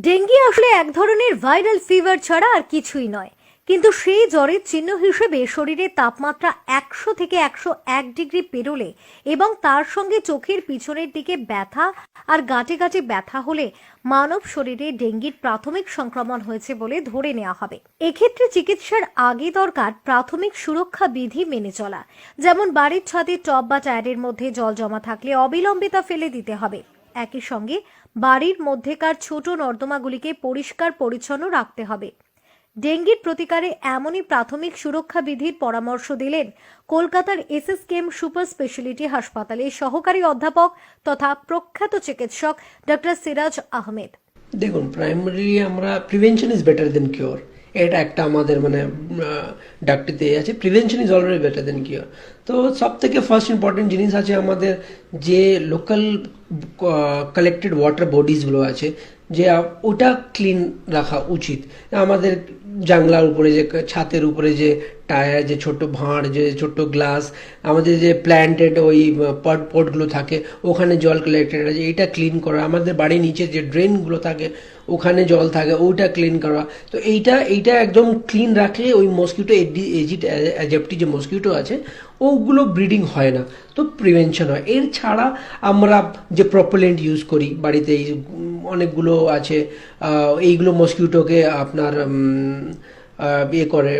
Dengue আসলে এক ধরনের ভাইরাল ফিভার ছাড়া আর কিছুই নয়। কিন্তু সেই জ্বরের চিহ্ন হিসেবে শরীরের তাপমাত্রা একশো থেকে একশো এক ডিগ্রি পেরোলে এবং তার সঙ্গে চোখের পিছনের দিকে ব্যথা আর গাঁটে গাঁটে ব্যথা হলে মানব শরীরে ডেঙ্গির প্রাথমিক সংক্রমণ হয়েছে বলে ধরে নেওয়া হবে। এক্ষেত্রে চিকিৎসার আগে দরকার প্রাথমিক সুরক্ষা বিধি মেনে চলা। যেমন বাড়ির ছাদে টব বা টায়ারের মধ্যে জল জমা থাকলে অবিলম্বে তা ফেলে দিতে হবে। একই সঙ্গে বাড়ির মধ্যেকার ছোট নর্দমাগুলিকে পরিষ্কার পরিচ্ছন্ন রাখতে হবে। ডেঙ্গির প্রতিকারে এমনই প্রাথমিক সুরক্ষা বিধির পরামর্শ দিলেন কলকাতার এসএসকেএম সুপার স্পেশালিটি হাসপাতালের সহকারী অধ্যাপক তথা প্রখ্যাত চিকিৎসক ডক্টর সিরাজ আহমেদ। দেখুন প্রাইমারি আমরা prevention is better than cure এটা একটা আমাদের মানে ডাকটিতে আছে। Prevention is already better than cure তো সব থেকে ফার্স্ট ইম্পর্টেন্ট জিনিস আছে আমাদের যে লোকাল কালেক্টেড ওয়াটার বডিজগুলো আছে যে ওটা ক্লিন রাখা উচিত। আমাদের জানলার উপরে যে ছাতের উপরে যে টায়ার যে ছোট ভাঁড়, যে ছোট গ্লাস আমাদের যে প্ল্যান্টেড ওই পট পটগুলো থাকে, ওখানে জল কালেক্টেড আছে, এটা ক্লিন করা। আমাদের বাড়ির নিচে যে ড্রেনগুলো থাকে, ওখানে জল থাকে, ওইটা ক্লিন করা। তো এইটা এইটা একদম ক্লিন রাখলে ওই মসকিউটো এজিট অ্যাজেপ্টি যে মসকিউটো আছে ওগুলো ব্রিডিং হয় না, তো প্রিভেনশন হয়। এর ছাড়া আমরা যে প্রপোলেন্ট ইউজ করি, বাড়িতে অনেকগুলো আছে এইগুলো মসকিউটোকে আপনার ইয়ে করে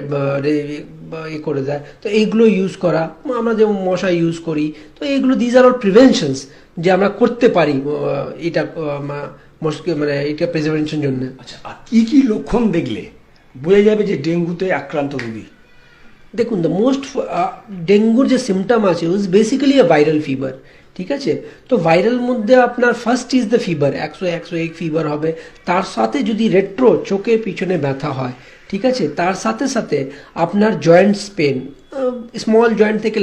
ইয়ে করে দেয়। তো এইগুলো ইউজ করা আমরা যেমন মশা ইউজ করি, তো এইগুলো দিজ আর অল প্রিভেনশনস যে আমরা করতে পারি এটা মানে এটা প্রিজার্ভেশন জন্য। আচ্ছা আর কি কি লক্ষণ দেখলে বোঝা যাবে যে ডেঙ্গুতে আক্রান্ত রোগী? দেখুন দ্য মোস্ট ডেঙ্গুর যে সিমটম আছে is basically a viral fever ঠিক আছে? তো ভাইরাল মধ্যে আপনার ফার্স্ট ইজ দ্য ফিভার একশো একশো এক ফিভার হবে। তার সাথে যদি রেট্রো চোখের পিছনে ব্যথা হয়, ঠিক আছে? তার সাথে সাথে আপনার জয়েন্টস পেন স্মল জয়েন্ট থেকে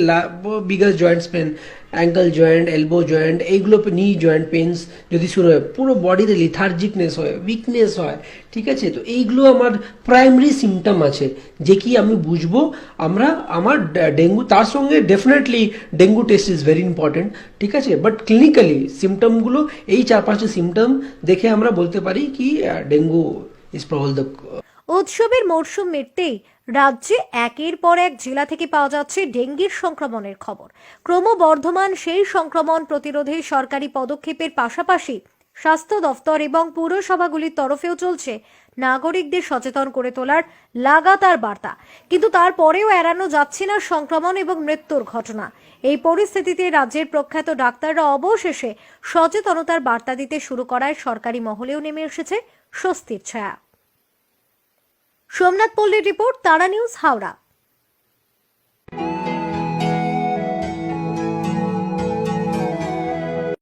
bigger joints pain ankle joint elbow joint এইগুলো নি জয়েন্ট পেনস যদি শুরু হয়, পুরো বডিতে লিথার্জিকনেস হয় উইকনেস হয়, ঠিক আছে? তো এইগুলো আমার প্রাইমারি সিমটম আছে, যে কি আমি বুঝব? আমরা, আমার ডেঙ্গু, তার সঙ্গে definitely dengue test is very important ঠিক আছে? বাট ক্লিনিক্যালি সিমটমগুলো এই চার পাঁচটা সিমটম দেখে আমরা বলতে পারি কি ডেঙ্গু ইজ প্রবল দ্য উৎসবের মরশুম মিটতেই রাজ্যে একের পর এক জেলা থেকে পাওয়া যাচ্ছে ডেঙ্গির সংক্রমণের খবর। ক্রমবর্ধমান সেই সংক্রমণ প্রতিরোধে সরকারি পদক্ষেপের পাশাপাশি স্বাস্থ্য দফতর এবং পুরসভাগুলির তরফেও চলছে নাগরিকদের সচেতন করে তোলার লাগাতার বার্তা। কিন্তু তারপরেও এড়ানো যাচ্ছে না সংক্রমণ এবং মৃত্যুর ঘটনা। এই পরিস্থিতিতে রাজ্যের প্রখ্যাত ডাক্তাররা অবশেষে সচেতনতার বার্তা দিতে শুরু করায় সরকারি মহলেও নেমে এসেছে স্বস্তির ছায়া। সোমনাথ পল্লীর রিপোর্ট তারা নিউজ হাওড়া।